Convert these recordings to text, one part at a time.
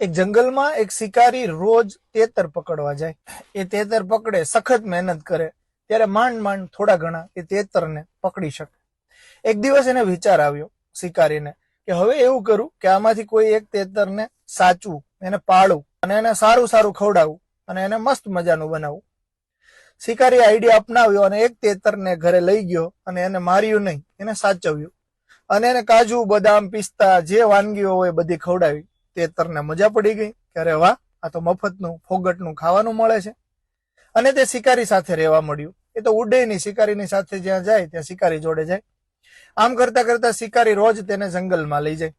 એક જંગલમાં એક શિકારી રોજ તેતર પકડવા જાય. એ તેતર પકડે, સખત મહેનત કરે. ત્યારે માંડ માંડ થોડા ઘણા એ તેતરને પકડી શકે. એક દિવસ એને વિચાર આવ્યો શિકારીને કે હવે એવું કરું કે આમાંથી કોઈ એક તેતરને સાચવું, એને પાળું અને એને સારું સારું ખવડાવું અને એને મસ્ત મજાનું બનાવવું શિકારી આઈડિયા અપનાવ્યો અને એક તેતરને ઘરે લઈ ગયો અને એને માર્યું નહીં, એને સાચવ્યું. અને એને કાજુ, બદામ, પિસ્તા, જે વાનગીઓ હોય બધી ખવડાવી. તેતરને મજા પડી ગઈ કે અરે વાહ, આ તો મફતનું, ફોગટનું ખાવાનું મળે છે. અને તે શિકારી સાથે રહેવા મળ્યું. એ તો ઉડે નહીં શિકારીની સાથે જ્યાં જાય, ત્યાં શિકારી જોડે જાય. આમ કરતા કરતા શિકારી રોજ તેને જંગલમાં લઈ જાય.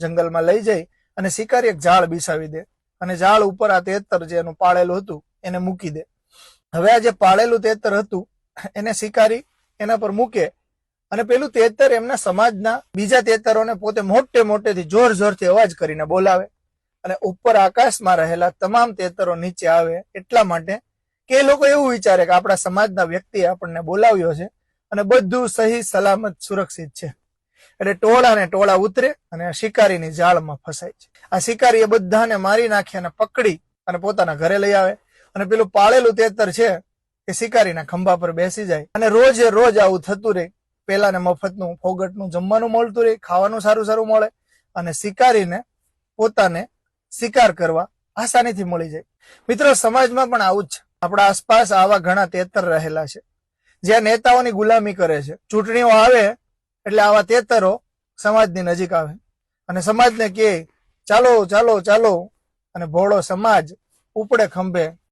જંગલમાં લઈ જાય અને શિકારી એક ઝાડ બિસાવી દે અને ઝાડ ઉપર આ તેતર જે એનું પાળેલું હતું, એને મૂકી દે. હવે આ જે પાળેલું તેતર હતું, એને શિકારી એના પર મૂકે અને પેલું તેતર એમના સમાજના બીજા તેતરોને પોતે મોટે મોટેથી જોર જોરથી અવાજ કરીને બોલાવે અને ઉપર આકાશમાં રહેલા તમામ તેતરો નીચે આવે એટલા માટે કે લોકો એવું વિચારે કે આપણા સમાજના વ્યક્તિએ આપણને બોલાવ્યો છે અને બધું સહી, સલામત, સુરક્ષિત છે. એટલે ટોળા ને ટોળા ઉતરે અને શિકારીની જાળમાં ફસાય છે. આ શિકારી એ બધાને મારી નાખી અને પકડી અને પોતાના ઘરે લઈ આવે અને પેલું પાળેલું તેતર છે એ શિકારીના ખંભા પર બેસી જાય અને રોજે રોજ આવું થતું રહે પેલાને મફતનું, ફોગટનું જમવાનું મળતું રહે, ખાવાનું સારું સારું મળે અને શિકારીને પોતાને શિકાર કરવા આસાનીથી મળી જાય. મિત્રો, સમાજમાં પણ આવું જ છે. આપણા આસપાસ આવા ઘણા તેતર રહેલા છે. જ્યાં નેતાઓની ગુલામી કરે છે. ચૂંટણીઓ આવે એટલે આવા તેતરો સમાજની નજીક આવે. અને સમાજને કહે, ચાલો ચાલો ચાલો, અને ભોળો સમાજ ઉપડે ખંભે